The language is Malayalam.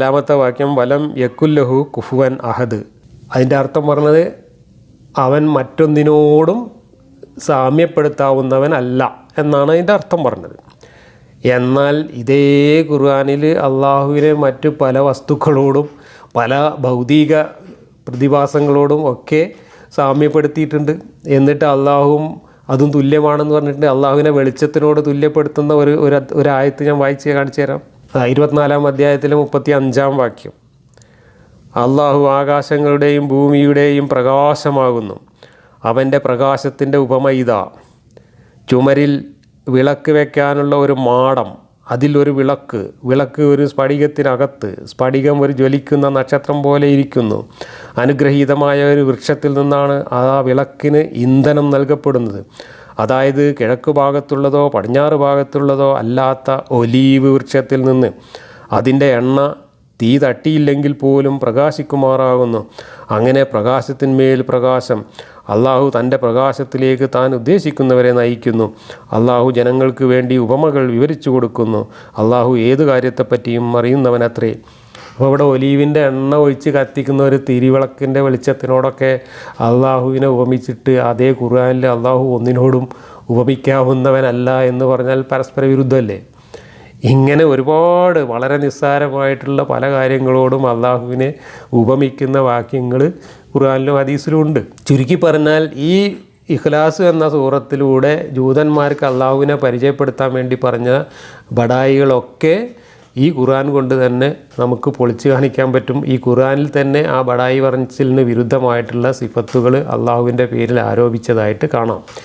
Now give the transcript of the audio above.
നാലാമത്തെ വാക്യം വലം യക്കുല്ലഹു കുഫുവൻ അഹദ്. അതിന്റെ അർത്ഥം പറഞ്ഞത് അവൻ മറ്റൊന്നിനോടും സാമ്യപ്പെടുത്താവുന്നവൻ അല്ല എന്നാണ് അതിന്റെ അർത്ഥം പറഞ്ഞത്. എന്നാൽ ഇതേ ഖുർആാനിൽ അള്ളാഹുവിനെ മറ്റു പല വസ്തുക്കളോടും പല ഭൗതിക പ്രതിഭാസങ്ങളോടും ഒക്കെ സാമ്യപ്പെടുത്തിയിട്ടുണ്ട്. എന്നിട്ട് അള്ളാഹുവും അതും തുല്യമാണെന്ന് പറഞ്ഞിട്ടുണ്ട്. അള്ളാഹുവിനെ വെളിച്ചത്തിനോട് തുല്യപ്പെടുത്തുന്ന ഒരു ഒരു ആയത്ത് ഞാൻ വായിച്ച് കാണിച്ചു തരാം. ഇരുപത്തിനാലാം അധ്യായത്തിലെ മുപ്പത്തി അഞ്ചാം വാക്യം. അള്ളാഹു ആകാശങ്ങളുടെയും ഭൂമിയുടെയും പ്രകാശമാകുന്നു. അവന്റെ പ്രകാശത്തിന്റെ ഉപമ ഇതാ. ചുമരിൽ വിളക്ക് വയ്ക്കാനുള്ള ഒരു മാടം അതിലൊരു വിളക്ക് വിളക്ക് ഒരു സ്ഫടികത്തിനകത്ത് സ്ഫടികം ഒരു ജ്വലിക്കുന്ന നക്ഷത്രം പോലെ ഇരിക്കുന്നു. അനുഗ്രഹീതമായ ഒരു വൃക്ഷത്തിൽ നിന്നാണ് ആ വിളക്കിന് ഇന്ധനം നൽകപ്പെടുന്നത്. അതായത് കിഴക്ക് ഭാഗത്തുള്ളതോ പടിഞ്ഞാറ് ഭാഗത്തുള്ളതോ അല്ലാത്ത ഒലീവ് വൃക്ഷത്തിൽ നിന്ന് അതിന്റെ എണ്ണ തീ തട്ടിയില്ലെങ്കിൽ പോലും പ്രകാശിക്കുമാറാകുന്നു. അങ്ങനെ പ്രകാശത്തിന്മേൽ പ്രകാശം അള്ളാഹു തന്റെ പ്രകാശത്തിലേക്ക് താൻ ഉദ്ദേശിക്കുന്നവരെ നയിക്കുന്നു. അള്ളാഹു ജനങ്ങൾക്ക് വേണ്ടി ഉപമകൾ വിവരിച്ചു കൊടുക്കുന്നു. അള്ളാഹു ഏത് കാര്യത്തെപ്പറ്റിയും അറിയുന്നവനത്രേ. അപ്പോൾ ഇവിടെ ഒലീവിന്റെ എണ്ണ ഒഴിച്ച് കത്തിക്കുന്ന ഒരു തിരിവിളക്കിന്റെ വെളിച്ചത്തിനോടൊക്കെ അള്ളാഹുവിനെ ഉപമിച്ചിട്ട് അതേ ഖുർആനിൽ അള്ളാഹു ഒന്നിനോടും ഉപമിക്കാവുന്നവനല്ല എന്ന് പറഞ്ഞാൽ പരസ്പര വിരുദ്ധമല്ലേ? ഇങ്ങനെ ഒരുപാട് വളരെ നിസ്സാരമായിട്ടുള്ള പല കാര്യങ്ങളോടും അള്ളാഹുവിനെ ഉപമിക്കുന്ന വാക്യങ്ങൾ ഖുർആാനിലും ഹദീസിലും ഉണ്ട്. ചുരുക്കി പറഞ്ഞാൽ ഈ ഇഖ്ലാസ് എന്ന സൂറത്തിലൂടെ ജൂതന്മാർക്ക് അള്ളാഹുവിനെ പരിചയപ്പെടുത്താൻ വേണ്ടി പറഞ്ഞ ബടായികളൊക്കെ ഈ ഖുർആൻ കൊണ്ട് തന്നെ നമുക്ക് പൊളിച്ചു കാണിക്കാൻ പറ്റും. ഈ ഖുർആനിൽ തന്നെ ആ ബടായി പറഞ്ഞിലിന് വിരുദ്ധമായിട്ടുള്ള സിഫത്തുകൾ അള്ളാഹുവിന്റെ പേരിൽ ആരോപിച്ചതായിട്ട് കാണാം.